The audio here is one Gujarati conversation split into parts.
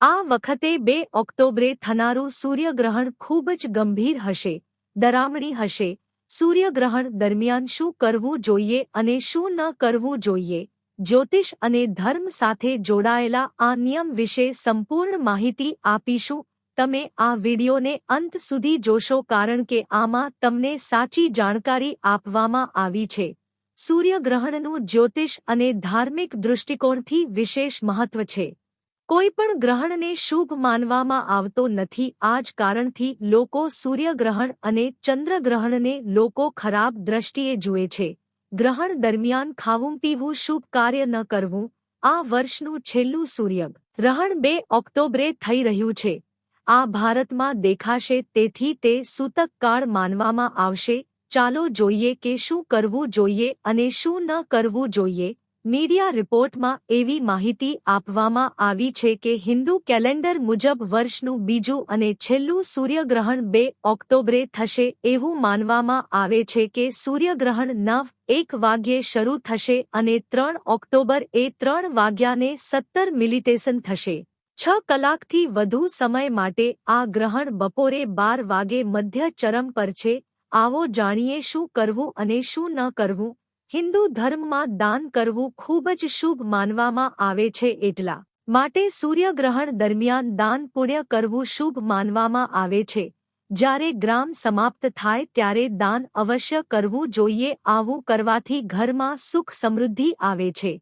આ વખતે બે ઓક્ટોબરે થનારું સૂર્યગ્રહણ ખૂબ જ ગંભીર હશે, ડરામણી હશે. સૂર્યગ્રહણ દરમિયાન શું કરવું જોઈએ અને શું ન કરવું જોઈએ? જ્યોતિષ અને ધર્મ સાથે જોડાયેલા આ નિયમ વિશે સંપૂર્ણ માહિતી આપીશું. તમે આ વિડિયોને અંત સુધી જોશો કારણ કે આમાં તમને સાચી જાણકારી આપવામાં આવી છે. સૂર્યગ્રહણનું જ્યોતિષ અને ધાર્મિક દૃષ્ટિકોણથી વિશેષ મહત્વ છે. કોઈ પણ ગ્રહણને શુભ માનવામાં આવતો નથી. આ જ કારણથી લોકો સૂર્યગ્રહણ અને ચંદ્રગ્રહણને લોકો ખરાબ દ્રષ્ટિએ જુએ છે. ગ્રહણ દરમિયાન ખાવું, પીવું, શુભ કાર્ય ન કરવું. આ વર્ષનું છેલ્લું સૂર્યગ્રહણ બે ઓક્ટોબરે થઈ રહ્યું છે. આ ભારતમાં દેખાશે, તેથી તે સૂતક કાળ માનવામાં આવશે. ચાલો જોઈએ કે શું કરવું જોઈએ અને શું ન કરવું જોઈએ. મીડિયા રિપોર્ટમાં એવી માહિતી આપવામાં આવી છે કે હિન્દુ કેલેન્ડર મુજબ વર્ષનું બીજું અને છેલ્લું સૂર્યગ્રહણ બે ઓક્ટોબરે થશે એવું માનવામાં આવે છે કે સૂર્યગ્રહણ નવ એક વાગ્યે શરૂ થશે અને ત્રણ ઓક્ટોબર એ ત્રણ વાગ્યાને સત્તર મિલિટેશન થશે. છ કલાકથી વધુ સમય માટે આ ગ્રહણ બપોરે બાર વાગે મધ્ય ચરમ પર છે. આવો જાણીએ શું કરવું અને શું ન કરવું? હિન્દુ ધર્મમાં દાન કરવું ખૂબ જ શુભ માનવામાં આવે છે એટલા માટે સૂર્યગ્રહણ દરમિયાન દાન પુણ્ય કરવું શુભ માનવામાં આવે છે. જ્યારે ગ્રામ સમાપ્ત થાય ત્યારે દાન અવશ્ય કરવું જોઈએ આવું કરવાથી ઘરમાં સુખ સમૃદ્ધિ આવે છે.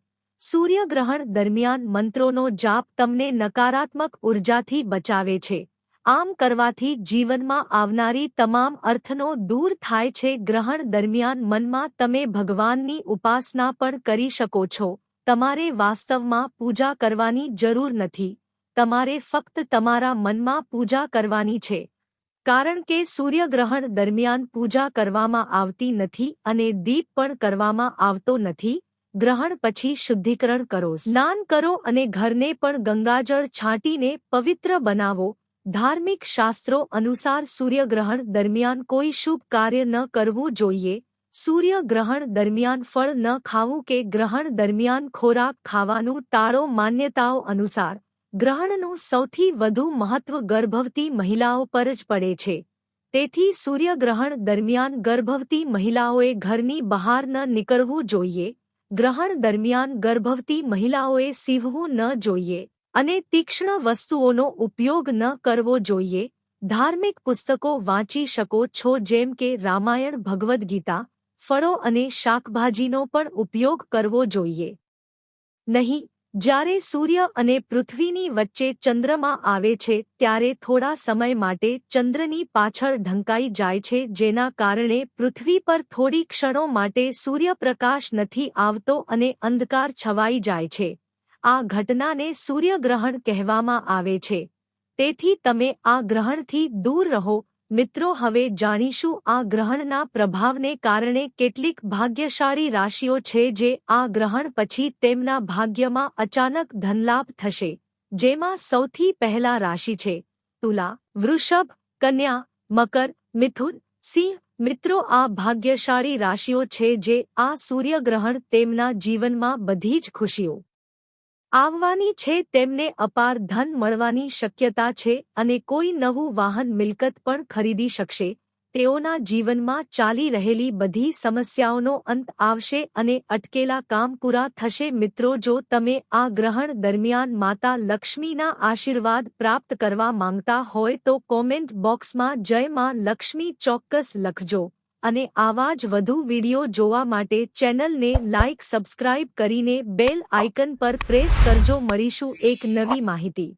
સૂર્યગ્રહણ દરમિયાન મંત્રોનો જાપ તમને નકારાત્મક ઉર્જાથી બચાવે છે. આમ કરવાથી જીવનમાં આવનારી તમામ અર્થનો દૂર થાય છે ગ્રહણ દરમિયાન મનમાં તમે ભગવાનની ઉપાસના પણ કરી શકો છો. તમારે વાસ્તવમાં પૂજા કરવાની જરૂર નથી. તમારે ફક્ત તમારા મનમાં પૂજા કરવાની છે. કારણ કે સૂર્યગ્રહણ દરમિયાન પૂજા કરવામાં આવતી નથી અને દીપ પણ કરવામાં આવતો નથી. ગ્રહણ પછી શુદ્ધિકરણ કરો. સ્નાન કરો અને ઘરને પણ ગંગાજળ છાંટીને પવિત્ર બનાવો. ધાર્મિક શાસ્ત્રો અનુસાર સૂર્યગ્રહણ દરમિયાન કોઈ શુભ કાર્ય ન કરવું જોઈએ. સૂર્યગ્રહણ દરમિયાન ફળ ન ખાવું કે ગ્રહણ દરમિયાન ખોરાક ખાવાનું ટાળો માન્યતાઓ અનુસાર. ગ્રહણનું સૌથી વધુ મહત્વ ગર્ભવતી મહિલાઓ પર જ પડે છે. તેથી સૂર્યગ્રહણ દરમિયાન ગર્ભવતી મહિલાઓએ ઘરની બહાર ન નીકળવું જોઈએ. ગ્રહણ દરમિયાન ગર્ભવતી મહિલાઓએ સીવવું ન જોઈએ. અને તીક્ષ્ણ વસ્તુઓનો ઉપયોગ ન કરવો જોઈએ. ધાર્મિક પુસ્તકો વાંચી શકો છો જેમ કે રામાયણ ભગવદ્ ગીતા ફળો અને શાકભાજીનો પણ ઉપયોગ કરવો જોઈએ. નહીં, જ્યારે સૂર્ય અને પૃથ્વીની વચ્ચે ચંદ્રમા આવે છે, ત્યારે થોડા સમય માટે ચંદ્રની પાછળ ઢંકાઈ જાય છે, જેના કારણે પૃથ્વી પર થોડી ક્ષણો માટે સૂર્યપ્રકાશ નથી આવતો અને અંધકાર છવાઈ જાય છે. આ ઘટનાને સૂર્યગ્રહણ કહેવામાં આવે છે. તેથી તમે આ ગ્રહણથી દૂર રહો. મિત્રો, હવે જાણીશું આ ગ્રહણના પ્રભાવને કારણે કેટલીક ભાગ્યશાળી રાશિઓ છે જે આ ગ્રહણ પછી તેમના ભાગ્યમાં અચાનક ધનલાભ થશે. જેમાં સૌથી પહેલા રાશિ છે. તુલા, વૃષભ, કન્યા, મકર, મિથુન, સિંહ. મિત્રો, આ ભાગ્યશાળી રાશિઓ છે જે આ સૂર્યગ્રહણ તેમના જીવનમાં બધી જ ખુશીઓ આવવાની છે તેમને અપાર ધન મળવાની શક્યતા છે અને કોઈ નવું વાહન મિલકત પણ ખરીદી શકશે. તેઓના જીવનમાં ચાલી રહેલી બધી સમસ્યાઓનો અંત આવશે અને અટકેલા કામ પૂરા થશે. મિત્રો, જો તમે આ ગ્રહણ દરમિયાન માતા લક્ષ્મીના આશીર્વાદ પ્રાપ્ત કરવા માંગતા હોય તો કોમેન્ટ બોક્સમાં જય માં લક્ષ્મી ચોક્કસ લખજો. અને આવા જ વધુ વિડિયો જોવા માટે ચેનલને લાઇક સબસ્ક્રાઇબ કરીને બેલ આઇકન પર પ્રેસ કરજો. મળીશું એક નવી માહિતી.